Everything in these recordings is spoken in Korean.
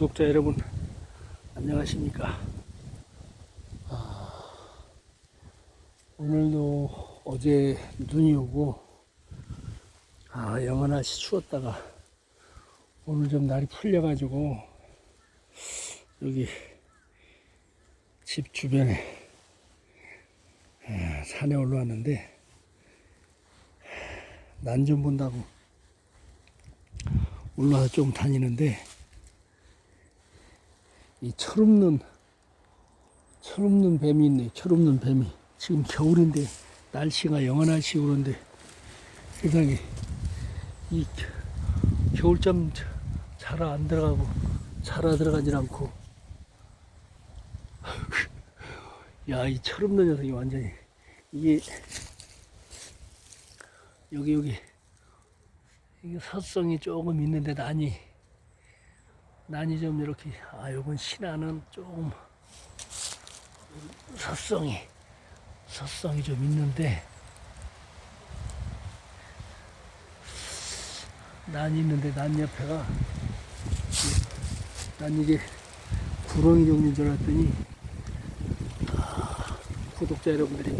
구독자 여러분 안녕하십니까? 아, 오늘도 어제 눈이 오고 아 영하날씨 추웠다가 오늘 좀 날이 풀려 가지고 여기 집 주변에 아, 산에 올라왔는데 난 좀 본다고 올라와서 좀 다니는데 이 철없는 철없는 뱀이 있네. 철없는 뱀이. 지금 겨울인데 날씨가 영원할시 오는데 세상에 이 겨- 겨울잠 자라 안 들어가고 자라 들어가질 않고. 야 이 철없는 녀석이 완전히. 이게 여기 여기. 이게 서성이 조금 있는데 난이 난이 좀 이렇게 아 요건 신화는 조금 서성이 서성이 좀 있는데 난이 있는데 난 옆에가 난 이게 구렁이 종류인 줄 알았더니 아, 구독자 여러분들이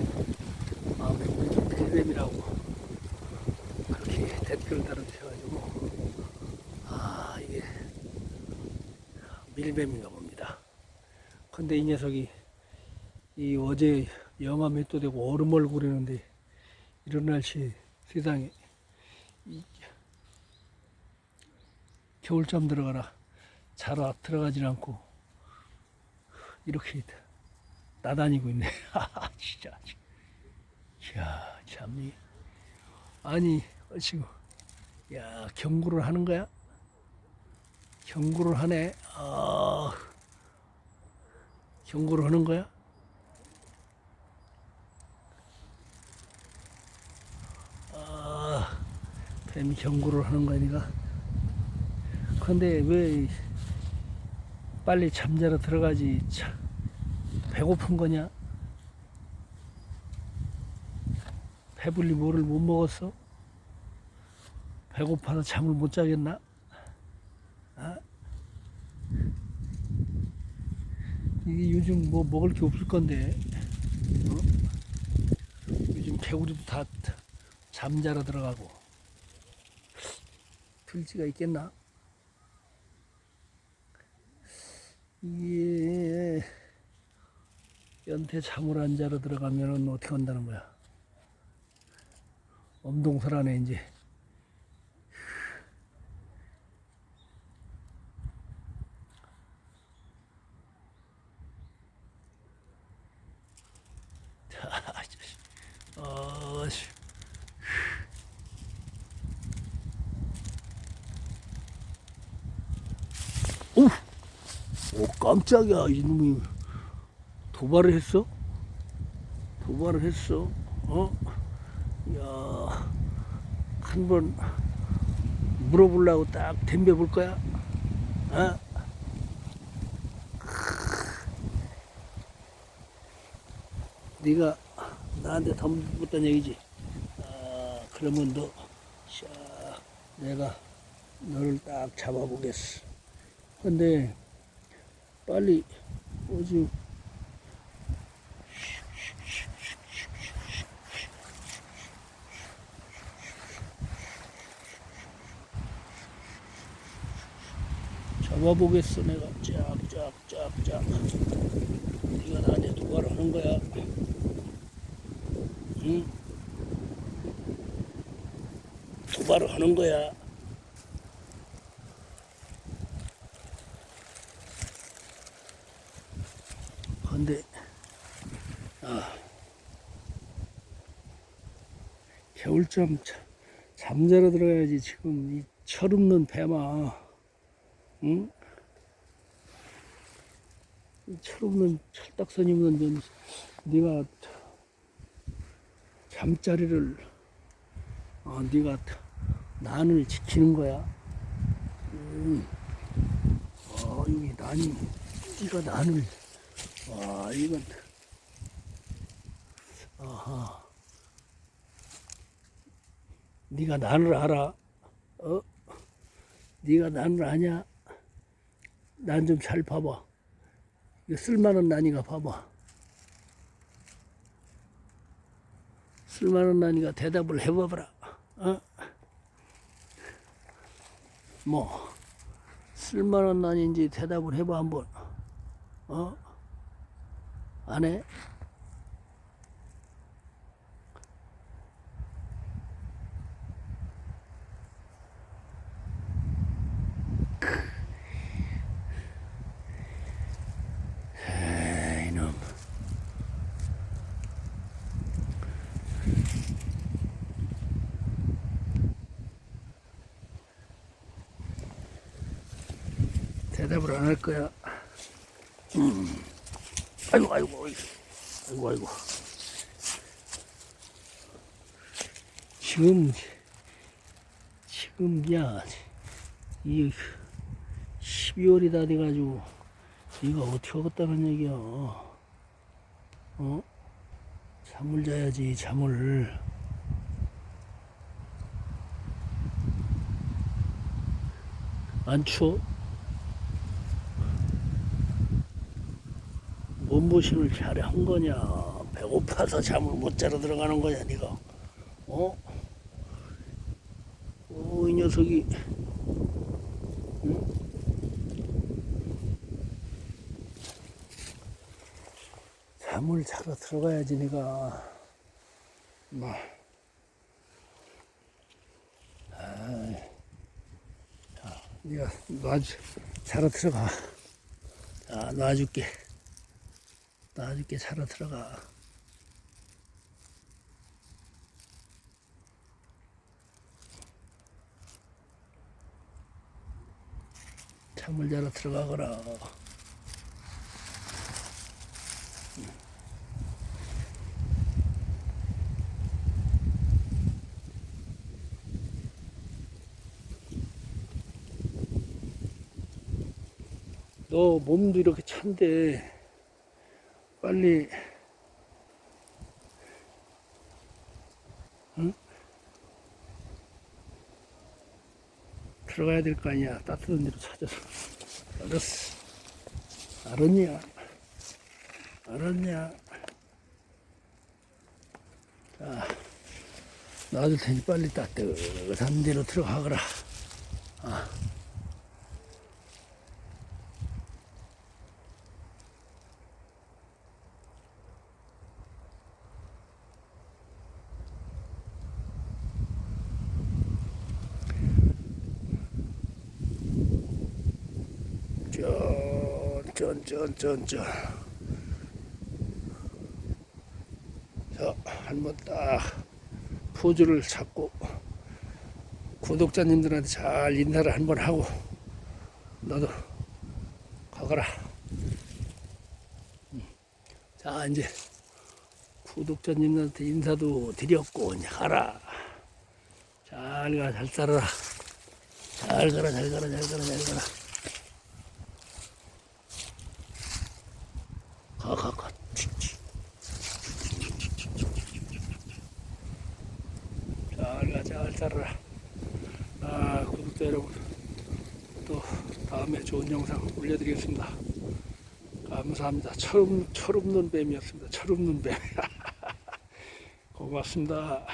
아 벨뱀이라고 그렇게 댓글을 달아주셔가지고 아 이게 밀뱀인가 봅니다. 근데 이 녀석이 이 어제 영하 몇 도 되고 얼음 얼굴이는데 이런 날씨 세상에 이 겨울잠 들어가라 자러 들어가질 않고 이렇게 나다니고 있네. 진짜. 이야 참이 아니 지금 야 경고를 하는 거야? 경고를 하네. 아 경고를 하는 거야? 아 뱀이 경고를 하는 거니까. 근데 왜 빨리 잠자러 들어가지? 참 배고픈 거냐? 배불리 뭐를 못 먹었어? 배고파서 잠을 못 자겠나? 아? 이게 요즘 뭐 먹을 게 없을 건데, 어? 요즘 개구리도 다 잠자러 들어가고, 들지가 있겠나? 이게 연태 잠을 안 자러 들어가면은 어떻게 한다는 거야? 엄동설하네 이제. 어, 씨. 오, 오 깜짝이야 이놈이 도발을 했어? 도발을 했어? 어? 야, 한번 물어보려고 딱 덤벼볼 거야? 어? 네가 나한테 덤붙단 얘기지? 아, 그러면 너, 샤, 내가 너를 딱 잡아보겠어. 근데 빨리 오지 잡아보겠어 내가 쫙 쫙 쫙 쫙 네가 나한테 도발하는 거야 응? 도발을 하는 거야 근데 아 겨울잠 자- 잠자러 들어가야지 지금 이 철없는 뱀아 응? 이 철없는 철딱선이 없는 뱀 네가 잠자리를 어, 네가 난을 지키는 거야 음. 아 여기 난이 네가 난을 와 이건 아하 네가 나를 알아 어 네가 나를 아냐 난 좀 잘 봐봐. 이거 쓸만한 난이가 봐봐. 쓸만한 난이가 대답을 해봐봐라. 어? 뭐 쓸만한 난인지 대답을 해봐 한번. 어? 안 해? 에이, 이놈. 대답을 안 할 거야. 음. 아이고, 아이고, 아이고, 아이고. 지금, 지금, 야, 이 12월이 다 돼가지고, 이거 어떻게 하겠다는 얘기야. 어? 잠을 자야지, 잠을. 안 추워? 몸보신을 잘한 거냐? 배고파서 잠을 못 자러 들어가는 거냐, 네가? 어? 오, 이 녀석이. 응? 잠을 자러 들어가야지, 네가. 뭐. 아, 자, 네가 놔주, 자러 들어가. 자, 놔줄게. 놔줄게 자러 들어가. 잠을 자러 들어가거라. 너 몸도 이렇게 찬데 빨리. 응? 들어가야 될 거 아니야. 따뜻한 데로 찾아서. 알았어. 알았냐? 알았냐? 자 놔둘 테니 빨리 따뜻한 데로 들어가거라. 아. 전. 자, 한번 딱 포즈를 잡고 구독자님들한테 잘 인사를 한번 하고 너도 가거라. 음. 자, 이제 구독자님들한테 인사도 드렸고 이제 가라. 잘 가, 잘 살아라. 잘 가라, 잘 가라, 잘 가라, 잘 가라. 가, 가, 가. 잘 가, 잘 살아라. 아, 구독자 여러분. 또 다음에 좋은 영상 올려드리겠습니다. 감사합니다. 철없, 철없는 뱀이었습니다. 철없는 뱀. 고맙습니다.